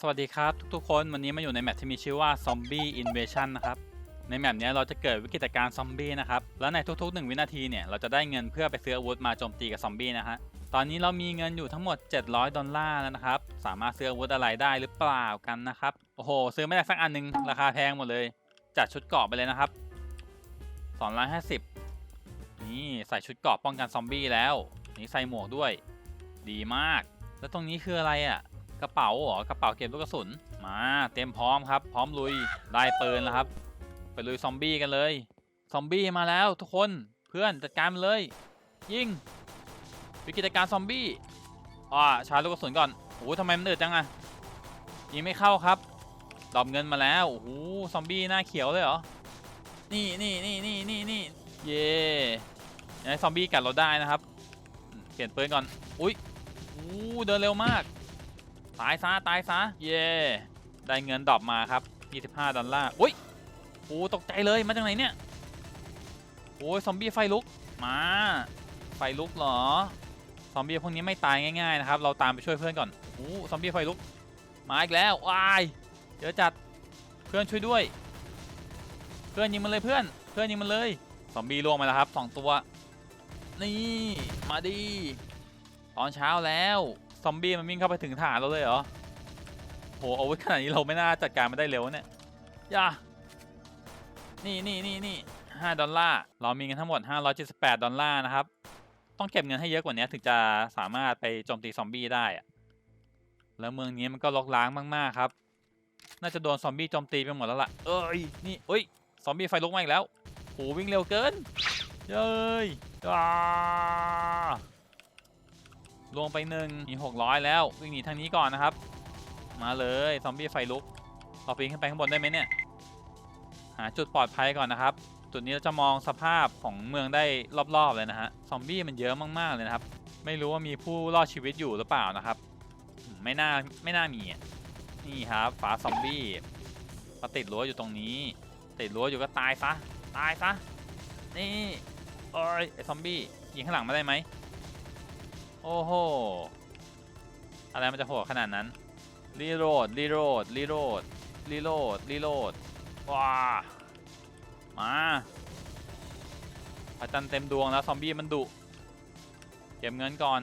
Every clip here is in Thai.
สวัสดีครับทุกๆคนวันนี้มาอยู่ในแมปที่มีชื่อว่า Zombie Invasion นะครับ ในแมปเนี้ยเราจะเกิดวิกฤตการณ์ซอมบี้นะครับ แล้วในทุกๆ 1 วินาทีเนี่ยเราจะได้เงินเพื่อไปซื้ออาวุธมาโจมตีกับซอมบี้นะฮะ ตอนนี้เรามีเงินอยู่ทั้งหมด 700 ดอลลาร์แล้วนะครับ สามารถซื้ออาวุธอะไรได้หรือเปล่ากันนะครับ โอ้โห ซื้อไม่ได้สักอันหนึง ราคาแพงหมดเลย จัดชุดเกราะไปเลยนะครับ250นี่ใส่ชุดเกราะป้องกันซอมบี้แล้ว นี่ใส่หมวกด้วย ดีมาก แล้วตรงนี้คืออะไรอะ กระเป๋าเหรอกระเป๋าเก็บลูกกระสุนมาเต็มพร้อมครับ พร้อมลุยได้ปืนแล้วครับ ไปลุยซอมบี้กันเลยซอมบี้มาแล้วทุกคนเพื่อนจัดการมันเลย ยิงวิกฤตการซอมบี้อ่าชาร์จลูกกระสุนก่อนโอ้โหทำไมมันเดือดจังอะยิงไม่เข้าครับดรอปเงินมาแล้วโอ้โหซอมบี้หน้าเขียวเลยเหรอนี่นี่นี่นี่นี่นี่เย่ยังไงซอมบี้กัดเราได้นะครับ เปลี่ยนปืนก่อนอุ้ยโอ้เดินเร็วมาก ตายซะตายซะเย่ได้เงินดรอปมาครับ 25 ดอลลาร์อุ้ยโอ้ตกใจเลยมาจากไหนเนี่ยโอ้ยซอมบี้ไฟลุกมา ไฟลุกเหรอซอมบี้พวกนี้ไม่ตายง่ายๆนะครับ เราตามไปช่วยเพื่อนก่อนโอ้ซอมบี้ไฟลุกมาอีกแล้ววายเดี๋ยวจัดเพื่อนช่วยด้วย เพื่อนยิงมันเลยเพื่อน เพื่อนยิงมันเลยซอมบี้ล่วงมาแล้วครับสองตัว นี่มาดี ตอนเช้าแล้ว ซอมบี้มันวิ่งเข้าไปถึงฐานเราเลยเหรอโหอาวุธขนาดนี้เราไม่น่าจัดการมันได้เร็วเนี่ยย่านี่นี่นี่นี่ห้าดอลลาร์เรามีเงินทั้งหมด 578 ดอลลาร์นะครับ ต้องเก็บเงินให้เยอะกว่านี้ถึงจะสามารถไปโจมตีซอมบี้ได้อะแล้วเมืองนี้มันก็ลกล้างมากๆครับ น่าจะโดนซอมบี้โจมตีไปหมดแล้วล่ะ เอ้ย นี่เอ้ย ซอมบี้ไฟลุกมาอีกแล้วโหวิ่งเร็วเกิน เย้ยอ้า ลวงไปหนึ่งมี600แล้ววิ่งหนีทางนี้ก่อนนะครับ มาเลยซอมบี้ไฟลุกเราปีนขึ้นไปข้างบนได้ไหมเนี่ย หาจุดปลอดภัยก่อนนะครับ จุดนี้เราจะมองสภาพของเมืองได้รอบๆเลยนะฮะซอมบี้มันเยอะมากๆเลยนะครับ ไม่รู้ว่ามีผู้รอดชีวิตอยู่หรือเปล่านะครับ ไม่น่าไม่น่ามีนี่ครับฝาซอมบี้มาติดรั้วอยู่ตรงนี้ ติดรั้วอยู่ก็ตายซะตายซะนี่โอ้ยไอซอมบี้ยิงข้างหลังมาได้ไหม โอ้โห อะไรมันจะโหดขนาดนั้น รีโหลด รีโหลด รีโหลด รีโหลด รีโหลด ว้า มาพระจันทร์เต็มดวงแล้ว ซอมบี้มันดุ เก็บเงินก่อน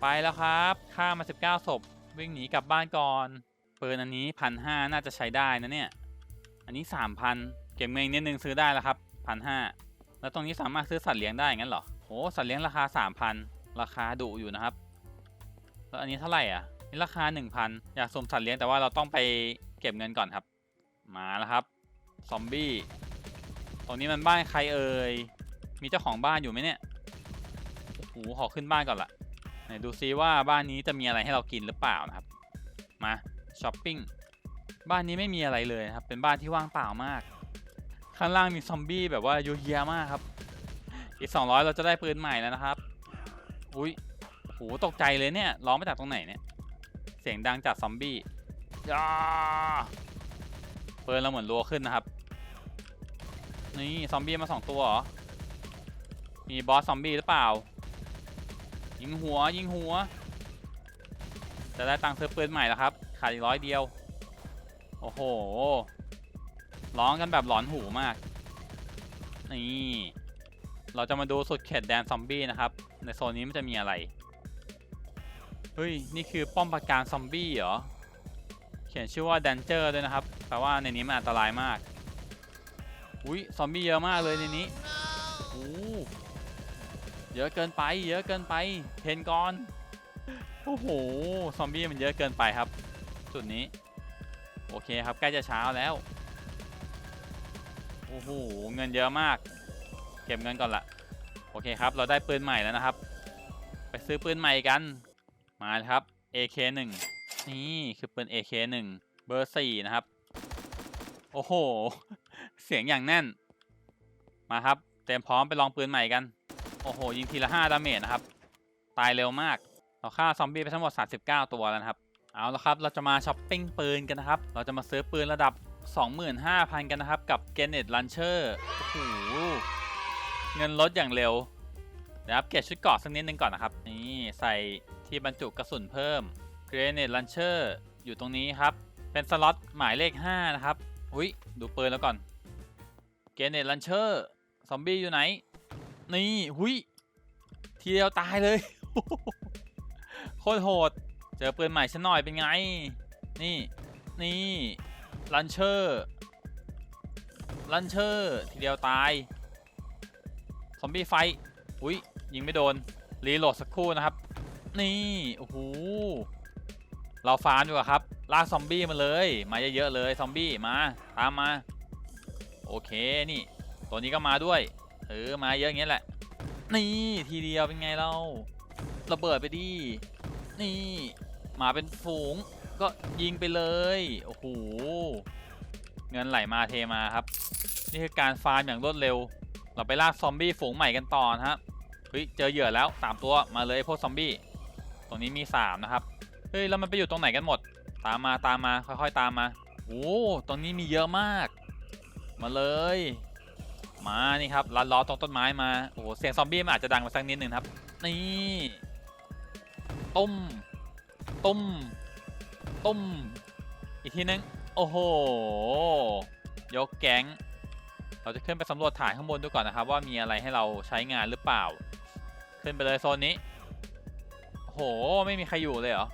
ไปแล้วครับฆ่ามา 19ศพ วิ่งหนีกลับบ้านก่อนปืนอันนี้พันห้าน่าจะใช้ได้นะเนี่ย อันนี้3,000เก็บเงินนิดนึงซื้อได้แล้วครับพันห้าแล้วตรงนี้สามารถซื้อสัตว์เลี้ยงได้งั้นเหรอโหสัตว์เลี้ยงราคา3,000 ราคาดุอยู่นะครับ แล้วอันนี้เท่าไหร่อะนี่ราคา 1,000 อยากสมสัตว์เลี้ยงแต่ว่าเราต้องไปเก็บเงินก่อนครับ มาแล้วครับ ซอมบี้ ตรงนี้มันบ้านใครเอ่ย มีเจ้าของบ้านอยู่ไหมเนี่ยโอ้โหขอขึ้นบ้านก่อนละไหนดูซิว่าบ้านนี้จะมีอะไรให้เรากินหรือเปล่านะครับ มาช้อปปิ้ง บ้านนี้ไม่มีอะไรเลยครับ เป็นบ้านที่ว่างเปล่ามาก ข้างล่างมีซอมบี้แบบว่าเยอะแยะมากครับ อีก 200 เราจะได้ปืนใหม่แล้วนะครับ อุ้ยโหตกใจเลยเนี่ย ร้องมาจากตรงไหนเนี่ย เสียงดังจากซอมบี้ยาเปืนเราเหมือนรัวขึ้นนะครับ นี่ซอมบี้มาสองตัวเหรอ มีบอสซอมบี้หรือเปล่า ยิงหัวยิงหัว จะได้ตังค์ซื้อปืนใหม่แล้วครับ ขาดอีกร้อยเดียว โอ้โห ร้องกันแบบหลอนหูมาก นี่ เราจะมาดูสุดเขตแดนซอมบี้นะครับ ในโซนนี้มันจะมีอะไร เฮ้ย นี่คือป้อมปราการซอมบี้เหรอ เขียนชื่อว่า Danger ด้วยนะครับ แปลว่าในนี้มันอันตรายมาก อุ้ยซอมบี้เยอะมากเลยในนี้โอ้เยอะเกินไป เยอะเกินไปเพนก่อน โอ้โห ซอมบี้มันเยอะเกินไปครับ จุดนี้ โอเคครับ ใกล้จะเช้าแล้ว โอ้โห เงินเยอะมาก ก็บเงินก่อนละโอเคครับ เราได้ปืนใหม่แล้วนะครับ ไปซื้อปืนใหม่กัน มาครับ AK1 นี่คือปืน AK1 เบอร์4นะครับ โอ้โห เสียงอย่างแน่น มาครับ เตรียมพร้อมไปลองปืนใหม่กัน โอ้โห ยิงทีละ5ดาเมจนะครับ ตายเร็วมาก เราฆ่าซอมบี้ไปทั้งหมด 39 ตัวแล้วนะครับ เอาละครับ เราจะมาช้อปปิ้งปืนกันนะครับ เราจะมาซื้อปืนระดับ 25,000 กันนะครับ กับ g a n e t Launcher โอ้โห เงินลดอย่างเร็วเดี๋ยวอัปเกรดชุดเกราะสักนิดนึงก่อนนะครับ นี่ใส่ที่บรรจุกระสุนเพิ่ม Grenade Launcher อยู่ตรงนี้ครับ เป็นสล็อตหมายเลข 5 นะครับ อุ้ยดูปืนแล้วก่อนเกเนตลันเชอร์ซอมบี้อยู่ไหน นี่หุยทีเดียวตายเลย โคตรโหด เจอปืนใหม่ฉันหน่อยเป็นไง นี่ นี่ ลันเชอร์ ลันเชอร์ ทีเดียวตาย ซอมบี้ไฟ อุ้ยยิงไม่โดน รีโหลดสักครู่นะครับ นี่ โอ้โห เราฟาร์มอยู่อะครับ ลากซอมบี้มาเลย มาเยอะๆเลยซอมบี้มา ตามมา โอเค นี่ ตัวนี้ก็มาด้วย เออ มาเยอะอย่างเงี้ยแหละ นี่ ทีเดียวเป็นไงเรา ระเบิดไปดิ นี่ มาเป็นฝูง ก็ยิงไปเลย โอ้โห เงินไหลมาเทมาครับ นี่คือการฟาร์มอย่างรวดเร็ว เราไปลากซอมบี้ฝูงใหม่กันต่อนะครับเฮ้ยเจอเหยื่อแล้ว3ตัวมาเลยพวกซอมบี้ตรงนี้มี3นะครับเฮ้ยแล้วมันไปอยู่ตรงไหนกันหมด ตามมาตามมาค่อยๆตามมาโอ้ตรงนี้มีเยอะมาก มาเลย มานี่ครับลัดล้อตรงต้นไม้มาโอ้เสียงซอมบี้มันอาจจะดังมาสักนิดนึงครับนี่ตุ้มตุ้มตุ้มอีกทีนึงโอ้โหยกแก๊ง เราจะขึ้นไปสำรวจฐานข้างบนดูก่อนนะครับ ว่ามีอะไรให้เราใช้งานหรือเปล่า ขึ้นไปเลยโซนนี้โหไม่มีใครอยู่เลยเหรอ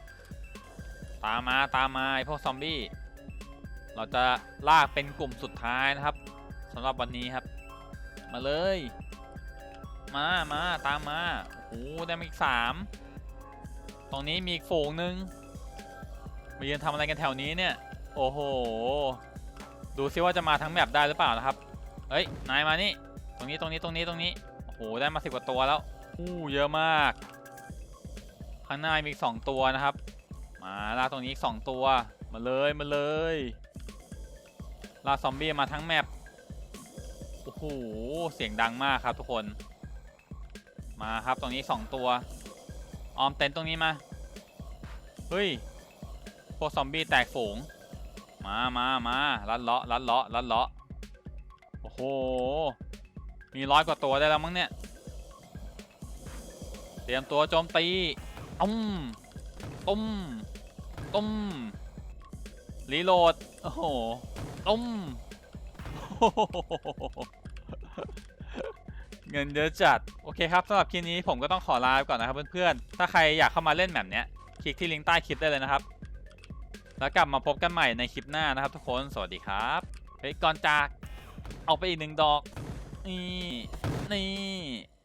ตามมาตามมาพวกซอมบี้ เราจะลากเป็นกลุ่มสุดท้ายนะครับสำหรับวันนี้ครับ มาเลย มามาตามมาโอ้โหได้มาอีกสามตรงนี้มีอีกฝูงหนึ่งมายืนทำอะไรกันแถวนี้เนี่ย โอ้โห ดูซิว่าจะมาทั้งแมปได้หรือเปล่านะครับ เฮ้ย นายมานี่ ตรงนี้ตรงนี้ตรงนี้ตรงนี้ โอ้โห ได้มาสิบกว่าตัวแล้วอู้เยอะมาก ข้างหน้ามีอีกสองตัวนะครับ มาลากตรงนี้อีกสองตัว มาเลยมาเลยลากซอมบี้มาทั้งแมป โอ้โห เสียงดังมากครับทุกคน มาครับตรงนี้สองตัว ออมเต็นตรงนี้มา เฮ้ย พวกซอมบี้แตกฝูง มามามาลัดเลาะลัดเลาะลัดเลาะ โอ้โห มีร้อยกว่าตัวได้แล้วมั้งเนี่ย เตรียมตัวโจมตีตุ้มตุ้มตุ้มรีโหลด โอ้โหตุ้มเงินเยอะจัด โอเคครับสำหรับคลิปนี้ผมก็ต้องขอลาไปก่อนนะครับเพื่อนๆ ถ้าใครอยากเข้ามาเล่นแบบเนี้ย คลิกที่ลิงก์ใต้คลิปได้เลยนะครับ แล้วกลับมาพบกันใหม่ในคลิปหน้านะครับทุกคน สวัสดีครับ เฮ้ยก่อนจาก เอาไปอีกหนึ่งดอก นี่ นี่